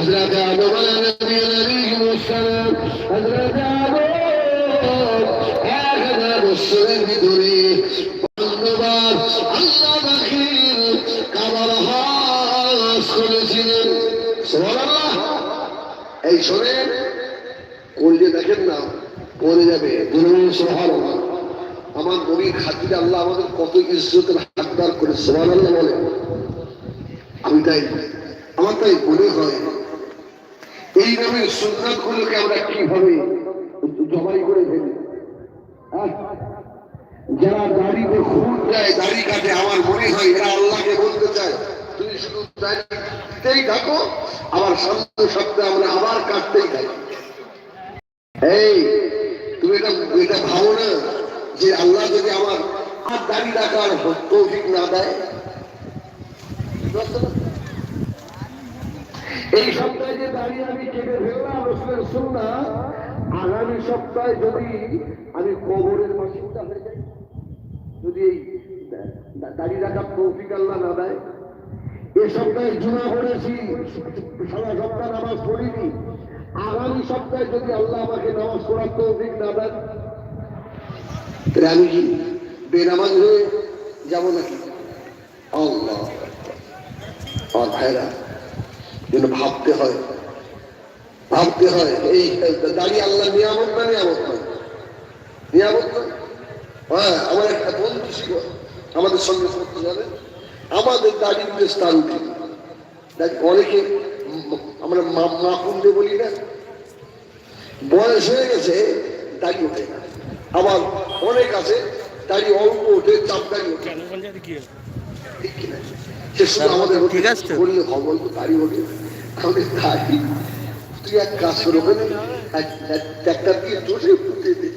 حضرت آدم نبی علیہ السلام حضرت آدم এক হাজার বছরের ভিতরে ধন্যবাদ আল্লাহ দাখিল কাবার হাস করেছিলেন সুবহানাল্লাহ এই শোনেন করলে দেখেন না পড়ে যাবে দুর্বল সোহান আমার নবীর খাতিরে আল্লাহ আমাদের কত ইজ্জতের হাতদার করে সোহান আল্লাহ বলে আমি তাই আমার তাই মনে হয় এই নবীর সুন্নাত গুলোকে আমরা কীভাবে জবাই করে ফেলি? হ্যাঁ? যারা দাড়িতে খুন দেয় দাড়ি কাটে, আমার মনে হয় এরা আল্লাহকে বলতে চায় তুমি শুধু দাড়িতেই থাকো, আবার সামনে সপ্তাহে আমরা আবার কাটতেই থাকি। এই, তুমি এটা এটা ভাবো না যে আল্লাহ যদি আমার আর দাড়ি রাখার তৌফিক না দেয়? এই সপ্তাহে যে দাঁড়িয়ে আমি কেটে ফেললাম রসুলের সুন্না আগামী সপ্তাহে যদি আমি কবরের বাসিন্দা হয়ে যাই, যদি এই দা- দাঁড়িয়ে রাখার তৌফিক আল্লাহ না দেয়, এ সপ্তাহে জুমা পড়েছি সারা সপ্তাহ নামাজ পড়িনি, আগামী সপ্তাহে যদি আল্লাহ আমাকে নামাজ পড়ার তৌফিক না দেন আমি বেনামাজ হয়ে যাব নাকি? আল্লাহ ভাইরা যেন ভাবতে হয়। ভাবতে হয় এই দাঁড়িয়ে আল্লাহ নিয়ামত না নিয়ামত নয়। নিয়ামত নয়। হ্যাঁ আমার একটা বন্ধু ছিল আমাদের সঙ্গে করতে যাবে। আমাদের দাড়িতে স্থান উঠে দেখ অনেকে আমরা মা- মা কুন্ডে বলি না। বয়স হয়ে গেছে দাড়ি ওঠে না। আবার অনেক আছে দাড়ি অল্প ওঠে চাপ দাড়ি ওঠে সে শুধু আমাদের ঠিক আছে। বললে খবর তো দাড়ি ওঠে আমাদের দাড়ি তুই এক কাজ করে ওখানে দিয়ে জোরে পুঁতে দে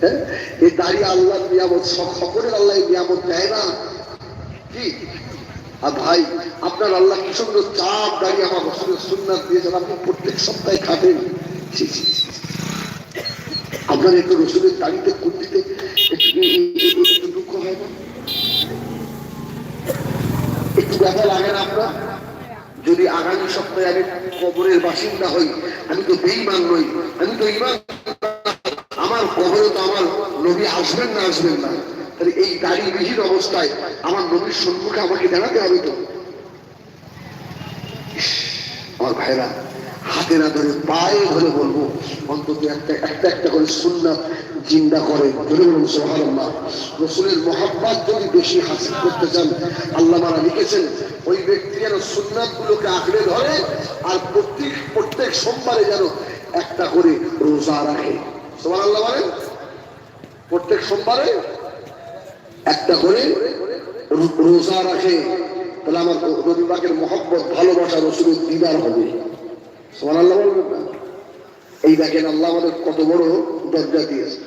হ্যাঁ এই দাড়ি আল্লাহ নিয়ামত সব সকলের আল্লাহ নিয়ামত দেয় না কি আর ভাই আপনার আল্লাহ কি সুন্দর চাপ দাঁড়িয়ে আমার রসুলের সুন্নাত দিয়েছেন আপনি প্রত্যেক সপ্তাহে খাবেন। আপনার একটু রসুলের দাড়িতে কুর্তিতে একটু দুঃখ হয় না একটু ব্যথা লাগে না আপনার যদি আগামী সপ্তাহে আমি কবরের বাসিন্দা হই, আমি তো বেইমান নই, আমি তো ইমান আমার কবরে তো আমার নবী আসবেন না আসবেন না। তাহলে এই দাড়িবিহীন অবস্থায় আমার নবীর সম্মুখে আমাকে দাঁড়াতে হবে তো? আমার ভাইরা হাতে না ধরে পায়ে ধরে বলব, অন্তত একটা একটা একটা করে সুন্নাত জিন্দা করে, ধরে বলুন সোহারাল্লাহ রসুলের মোহাব্বাত যদি বেশি হাসিল করতে চান, আল্লাহ মারা লিখেছেন ওই ব্যক্তি যেন সুন্নাত গুলোকে আঁকড়ে ধরে আর প্রত্যেক প্রত্যেক সোমবারে যেন একটা করে রোজা রাখে। সোমান আল্লাহ বলেন? প্রত্যেক সোমবারে একটা করে রোজা রাখে। তাহলে আমার রবিবাকের মহব্বত, ভালোবাসা, রসুলের দিদার হবে। সোমান আল্লাহ বলবেন না? এই দেখেন আল্লাহ আমাদের কত বড় দরজা দিয়েছে।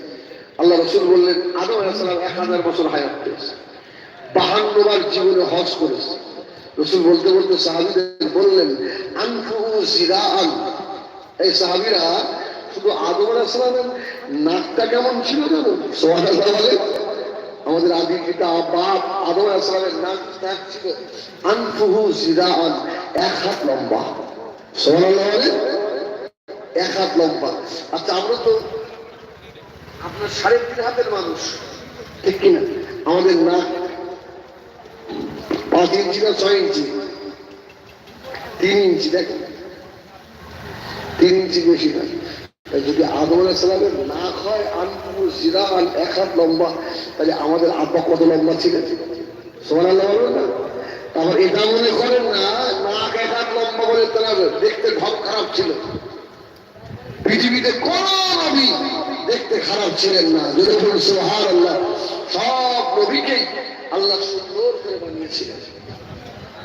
আল্লাহ রসুল বললেন, আদম এক হাজার বছর হায়াত পেয়েছে। বাহান্নবার জীবনে হজ করেছে। রসুল বলতে বলতে সাহাবিদের বললেন, আনফু জিরাআন এই সাহাবিরা শুধু আদম আলাইসালামের নাকটা কেমন ছিল জানো? সোহান আমাদের আদি পিতা বাপ আদম আলাইসালামের নাক নাক ছিল। আনফুহু জিরাআন এক হাত লম্বা। সোহান এক হাত লম্বা। আচ্ছা আমরা তো আপনার সাড়ে তিন হাতের মানুষ, ঠিক কিনা? আমাদের নাক ছয় ইঞ্চি। তিন ইঞ্চি দেখেন তিন ইঞ্চি বেশি যদি আদম নাক হয় আনপুর জিরা, আন এক হাত লম্বা, তাহলে আমাদের আব্বা কত লম্বা আল্লাহ না? আবার এটা মনে করেন না নাক এক হাত লম্বা বলে দেখতে ভাব খারাপ ছিল। পৃথিবীতে কোন নবী দেখতে খারাপ ছিলেন না। যদি আল্লাহ সব নবীকেই আল্লাহ সুন্দর করে বানিয়েছিলেন।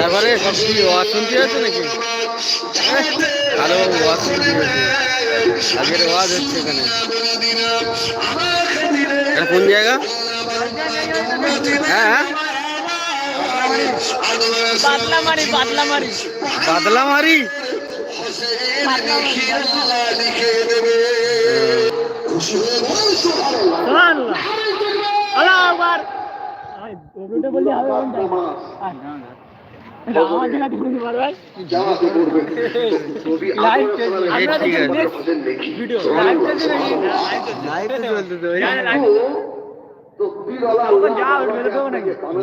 তারপরে সব কি ওয়াজ শুনতে আছে নাকি? ভালো ওয়াজ শুনতে আজকের ওয়াজ হচ্ছে এখানে। এটা কোন জায়গা? হ্যাঁ হ্যাঁ। বাদলামারি বাদলামারি। বাদলামারি? হয়ে আল্লাহু আকবার। হবে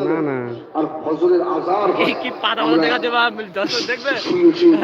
না না আর ফজরের আজার কি পাতা দেখাতে পারবে দর্শক দেখবে শুয়ে শুয়ে